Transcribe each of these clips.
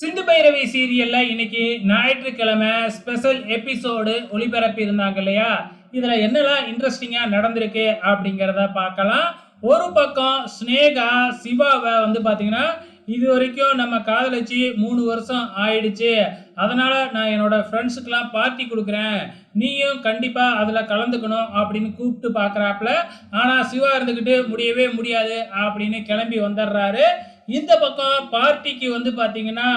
சிந்து பைரவி சீரியல்ல இன்னைக்கு ஞாயிற்றுக்கிழமை ஸ்பெஷல் எபிசோடு ஒளிபரப்பி இருந்தாங்க இல்லையா இதுல என்னெல்லாம் இன்ட்ரெஸ்டிங்கா நடந்திருக்கு அப்படிங்கிறத பார்க்கலாம். ஒரு பக்கம் ஸ்னேகா சிவாவை வந்து பார்த்தீங்கன்னா இது வரைக்கும் நம்ம காதலிச்சு மூணு வருஷம் ஆயிடுச்சு. அதனால நான் என்னோட ஃப்ரெண்ட்ஸுக்கெல்லாம் பார்ட்டி கொடுக்குறேன். நீயும் கண்டிப்பாக அதில் கலந்துக்கணும் அப்படின்னு கூப்பிட்டு பார்க்கறாப்புல ஆனால் சிவா இருந்துக்கிட்டு முடியவே முடியாது அப்படின்னு கிளம்பி வந்துடுறாரு. இந்த பக்கம் பார்ட்டிக்கு வந்து பார்த்தீங்கன்னா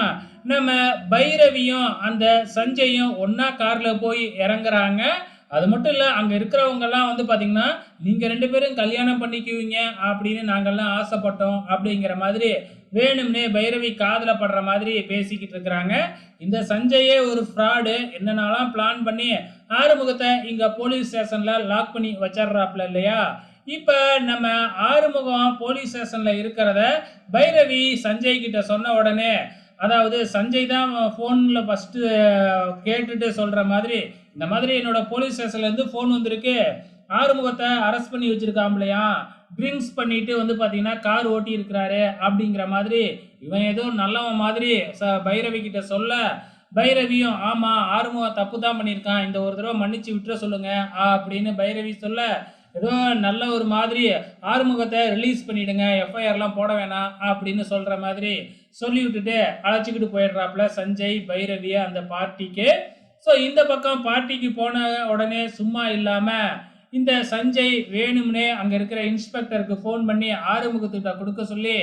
நம்ம பைரவியும் அந்த சஞ்சயும் ஒன்றா காரில் போய் இறங்குறாங்க. அது மட்டும் இல்லை அங்கே இருக்கிறவங்கெல்லாம் வந்து பார்த்தீங்கன்னா நீங்கள் ரெண்டு பேரும் கல்யாணம் பண்ணிக்குவீங்க அப்படின்னு நாங்கள்லாம் ஆசைப்பட்டோம் அப்படிங்கிற மாதிரி வேணும்னே பைரவி காதில் படுற மாதிரி பேசிக்கிட்டு இருக்கிறாங்க. இந்த சஞ்சயே ஒரு ஃப்ராடு என்னென்னலாம் பிளான் பண்ணி ஆறுமுகத்தை இங்கே போலீஸ் ஸ்டேஷனில் லாக் பண்ணி வச்சிட்றாப்புல இல்லையா? இப்போ நம்ம ஆறுமுகம் போலீஸ் ஸ்டேஷனில் இருக்கிறத பைரவி சஞ்சய் கிட்ட சொன்ன உடனே அதாவது சஞ்சய் தான் ஃபோனில் ஃபஸ்ட்டு கேட்டுட்டு சொல்கிற மாதிரி இந்த மாதிரி என்னோட போலீஸ் ஸ்டேஷன்லேருந்து ஃபோன் வந்திருக்கு. ஆறுமுகத்தை அரெஸ்ட் பண்ணி வச்சிருக்காம்பலையா ட்ரிங்க்ஸ் பண்ணிட்டு வந்து பார்த்தீங்கன்னா கார் ஓட்டி இருக்கிறாரு அப்படிங்கிற மாதிரி இவன் ஏதோ நல்லவன் மாதிரி ச பைரவி கிட்ட சொல்ல பைரவியும் ஆமாம் ஆறுமுகம் தப்பு தான் பண்ணியிருக்கான் இந்த ஒரு தடவை மன்னிச்சு விட்டுற சொல்லுங்க அப்படின்னு பைரவி சொல்ல ஏதோ நல்ல ஒரு மாதிரி ஆறுமுகத்தை ரிலீஸ் பண்ணிவிடுங்க எஃப்ஐஆர்லாம் போட வேணாம் அப்படின்னு சொல்கிற மாதிரி சொல்லி விட்டுட்டு அழைச்சிக்கிட்டு போயிடுறாப்புல சஞ்சய் பைரவிய அந்த பார்ட்டிக்கு. ஸோ இந்த பக்கம் பார்ட்டிக்கு போன உடனே சும்மா இல்லாமல் இந்த சஞ்சய் வேணும்னே அங்கே இருக்கிற இன்ஸ்பெக்டருக்கு ஃபோன் பண்ணி ஆறுமுகத்துக்கிட்ட கொடுக்க சொல்லி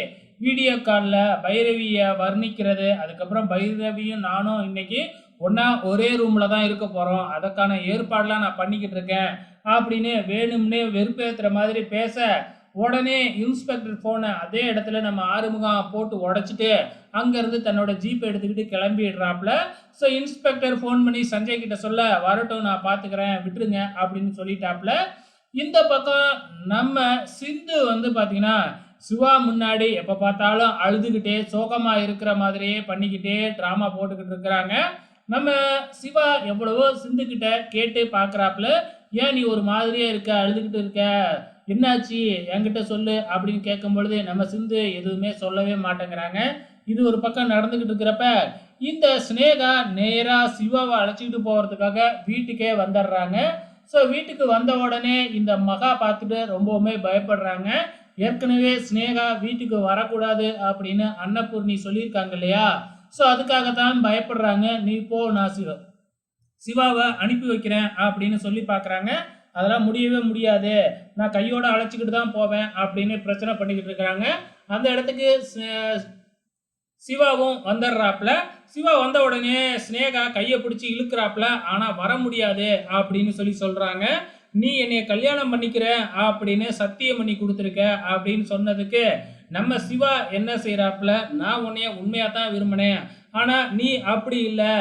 வீடியோ காலில் பைரவியை வர்ணிக்கிறது. அதுக்கப்புறம் பைரவியும் நானும் இன்னைக்கு ஒன்றா ஒரே ரூமில் தான் இருக்க போகிறோம் அதற்கான ஏற்பாடெலாம் நான் பண்ணிக்கிட்டு இருக்கேன். அப்படின்னு வேணும்னே வெறுப்பேற்றுற மாதிரி பேச உடனே இன்ஸ்பெக்டர் ஃபோனை அதே இடத்துல நம்ம ஆறுமுகம் போட்டு உடச்சிட்டு அங்கேருந்து தன்னோட ஜீப் எடுத்துக்கிட்டு கிளம்பிடுறாப்புல. ஸோ இன்ஸ்பெக்டர் ஃபோன் பண்ணி சஞ்சய் கிட்ட சொல்ல வரட்டும் நான் பார்த்துக்கிறேன் விட்டுருங்க அப்படின்னு சொல்லிட்டாப்புல. இந்த பக்கம் நம்ம சிந்து வந்து பார்த்தீங்கன்னா சிவா முன்னாடி எப்போ பார்த்தாலும் அழுதுகிட்டே சோகமாக இருக்கிற மாதிரியே பண்ணிக்கிட்டே ட்ராமா போட்டுக்கிட்டு இருக்கிறாங்க. நம்ம சிவா எவ்வளவோ சிந்துக்கிட்ட கேட்டு பார்க்குறாப்புல ஏன் நீ ஒரு மாதிரியே இருக்க? அழுதுகிட்டு இருக்க? என்னாச்சு? என்கிட்ட சொல்லு அப்படின்னு கேட்கும் பொழுது நம்ம சிந்து எதுவுமே சொல்லவே மாட்டேங்கிறாங்க. இது ஒரு பக்கம் நடந்துக்கிட்டு இருக்கிறப்ப இந்த ஸ்னேகா நேராக சிவாவை அழைச்சிக்கிட்டு போகிறதுக்காக வீட்டுக்கே வந்துடுறாங்க ஸோ வீட்டுக்கு வந்த உடனே இந்த மகா பார்த்துட்டு ரொம்பவுமே பயப்படுறாங்க. ஏற்கனவே ஸ்னேகா வீட்டுக்கு வரக்கூடாது அப்படின்னு அன்னபூர்ணி சொல்லியிருக்காங்க இல்லையா? ஸோ அதுக்காக தான் பயப்படுறாங்க நீ போ நான் சிவ. சிவாவை அனுப்பி வைக்கிறேன் அப்படின்னு சொல்லி பார்க்குறாங்க அதெல்லாம் முடியவே முடியாது. நான் கையோட அழைச்சிக்கிட்டு தான் போவேன் அப்படின்னு பிரச்சனை பண்ணிக்கிட்டு இருக்கிறாங்க அந்த இடத்துக்கு சிவாவும் வந்துடுறாப்புல. சிவா வந்த உடனே ஸ்னேகா கையை பிடிச்சி இழுக்கிறாப்புல. ஆனால் வர முடியாது அப்படின்னு சொல்லி சொல்கிறாங்க நீ என்னை கல்யாணம் பண்ணிக்கிற அப்படின்னு சத்தியம் பண்ணி கொடுத்துருக்க அப்படின்னு சொன்னதுக்கு நம்ம சிவா என்ன செய்கிறாப்புல நான் உன்னைய உண்மையாக தான் விரும்பினேன். ஆனால் நீ அப்படி இல்லை.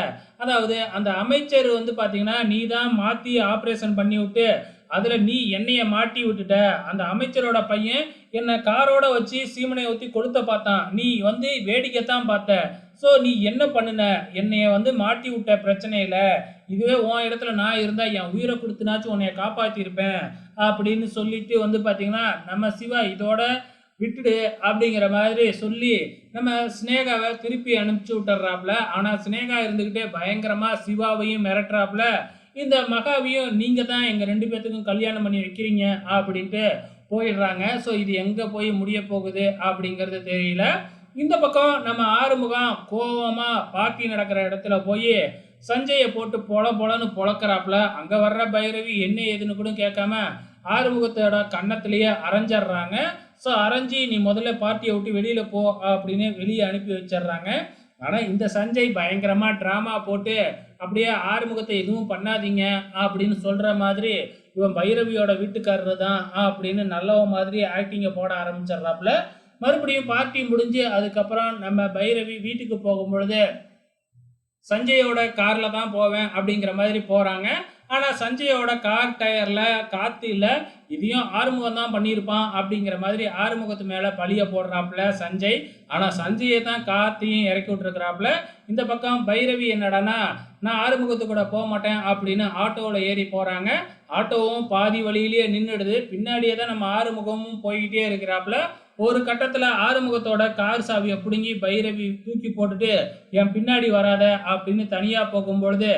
அதாவது அந்த அமைச்சர் வந்து பார்த்தீங்கன்னா நீ தான் மாற்றி ஆப்ரேஷன் பண்ணி விட்டு அதில் நீ என்னைய மாட்டி விட்டுட்ட. அந்த அமைச்சரோட பையன் என்னை காரோட வச்சு சீமனை ஊற்றி கொளுத்த பார்த்தான். நீ வந்து வேடிக்கை தான் பார்த்த. ஸோ நீ என்ன பண்ணுன? என்னைய வந்து மாட்டி விட்ட பிரச்சனையில். இதுவே உன் இடத்துல நான் இருந்தால் என் உயிரை கொடுத்துனாச்சும் உன்னைய காப்பாற்றிருப்பேன் அப்படின்னு சொல்லிட்டு வந்து பார்த்தீங்கன்னா நம்ம சிவா இதோட விட்டுடு அப்படிங்கிற மாதிரி சொல்லி நம்ம ஸ்னேகாவை திருப்பி அனுப்பிச்சு விட்டுறாப்புல ஆனால் ஸ்னேகா இருந்துக்கிட்டே பயங்கரமாக சிவாவையும் மிரட்டுறாப்புல. இந்த மகாவையும் நீங்கள் தான் எங்கள் ரெண்டு பேர்த்துக்கும் கல்யாணம் பண்ணி வைக்கிறீங்க அப்படின்ட்டு போயிடுறாங்க. ஸோ இது எங்கே போய் முடிய போகுது அப்படிங்கிறது தெரியல. இந்த பக்கம் நம்ம ஆறுமுகம் கோபமாக பார்ட்டி நடக்கிற இடத்துல போய் சஞ்சயை போட்டு பொல பொலன்னு பொழக்கிறாப்புல அங்கே வர்ற பைரவி என்ன ஏதுன்னு கூட கேட்காம ஆறுமுகத்தோட கன்னத்திலேயே அரைஞ்சிடுறாங்க. ஸோ அரைஞ்சி நீ முதல்ல பார்ட்டியை விட்டு வெளியில் போ அப்படின்னு வெளியே அனுப்பி வச்சிடுறாங்க. ஆனால் இந்த சஞ்சய் பயங்கரமாக ட்ராமா போட்டு அப்படியே ஆறுமுகத்தை எதுவும் பண்ணாதீங்க அப்படின்னு சொல்கிற மாதிரி இவன் பைரவியோட வீட்டுக்காரர் தான் அப்படின்னு நல்லவ மாதிரி ஆக்டிங்கை போட ஆரம்பிச்சிடுறாப்புல. மறுபடியும் பார்ட்டி முடிஞ்சு அதுக்கப்புறம் நம்ம பைரவி வீட்டுக்கு போகும்பொழுது சஞ்சயோட காரில் தான் போவேன் அப்படிங்கிற மாதிரி போகிறாங்க ஆனால் சஞ்சயோட கார் டயரில் காற்று இல்லை இதையும் ஆறுமுகம் தான் பண்ணியிருப்பான் அப்படிங்கிற மாதிரி ஆறுமுகத்து மேலே பழிய போடுறாப்புல சஞ்சய். ஆனால் சஞ்சயை தான் காத்தையும் இறக்கி விட்டுருக்குறாப்புல. இந்த பக்கம் பைரவி என்னடானா நான் ஆறுமுகத்து கூட போக மாட்டேன் அப்படின்னு ஆட்டோவில் ஏறி போகிறாங்க ஆட்டோவும் பாதி வழியிலேயே நின்றுடுது பின்னாடியே தான் நம்ம ஆறுமுகமும் போய்கிட்டே இருக்கிறாப்புல. ஒரு கட்டத்தில் ஆறுமுகத்தோட கார் சாவியை பிடுங்கி பைரவி தூக்கி போட்டுட்டு என் பின்னாடி வராத அப்படின்னு தனியாக போகும்பொழுது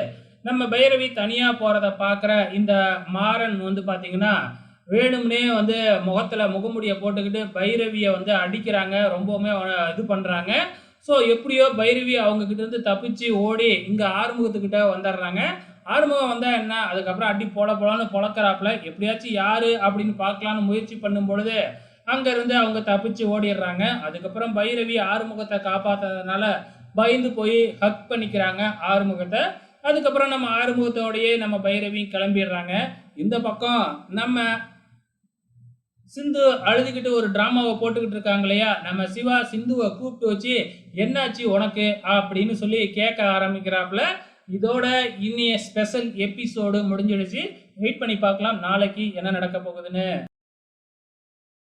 நம்ம பைரவி தனியாக போகிறத பார்க்குற இந்த மாறன் வந்து பார்த்தீங்கன்னா வேணும்னே வந்து முகத்தில் முகமுடியை போட்டுக்கிட்டு பைரவியை வந்து அடிக்கிறாங்க. ரொம்பவுமே இது பண்ணுறாங்க ஸோ எப்படியோ பைரவி அவங்கக்கிட்டேருந்து இருந்து தப்பிச்சு ஓடி இங்கே ஆறுமுகத்துக்கிட்ட வந்துடுறாங்க. ஆறுமுகம் வந்தால் என்ன? அதுக்கப்புறம் அடி போல போலான்னு பொழக்கிறாப்புல. எப்படியாச்சும் யார் அப்படின்னு பார்க்கலான்னு முயற்சி பண்ணும் பொழுது அங்கேருந்து அவங்க தப்பிச்சு ஓடிடுறாங்க. அதுக்கப்புறம் பைரவி ஆறுமுகத்தை காப்பாற்றுறதுனால பயந்து போய் ஹக் பண்ணிக்கிறாங்க ஆறுமுகத்தை. அதுக்கப்புறம் நம்ம ஆறுமுகத்தோடையே நம்ம பைரவி கிளம்பிடுறாங்க. இந்த பக்கம் நம்ம சிந்து அழுதுகிட்டு ஒரு ட்ராமாவை போட்டுக்கிட்டு இருக்காங்க இல்லையா? நம்ம சிவா சிந்துவை கூப்பிட்டு வச்சு என்னாச்சு உனக்கு? அப்படின்னு சொல்லி கேட்க ஆரம்பிக்கிறாப்புல. இதோட இன்னைய ஸ்பெஷல் எபிசோடு முடிஞ்சிடுச்சு. வெயிட் பண்ணி பார்க்கலாம். நாளைக்கு என்ன நடக்க போகுதுன்னு.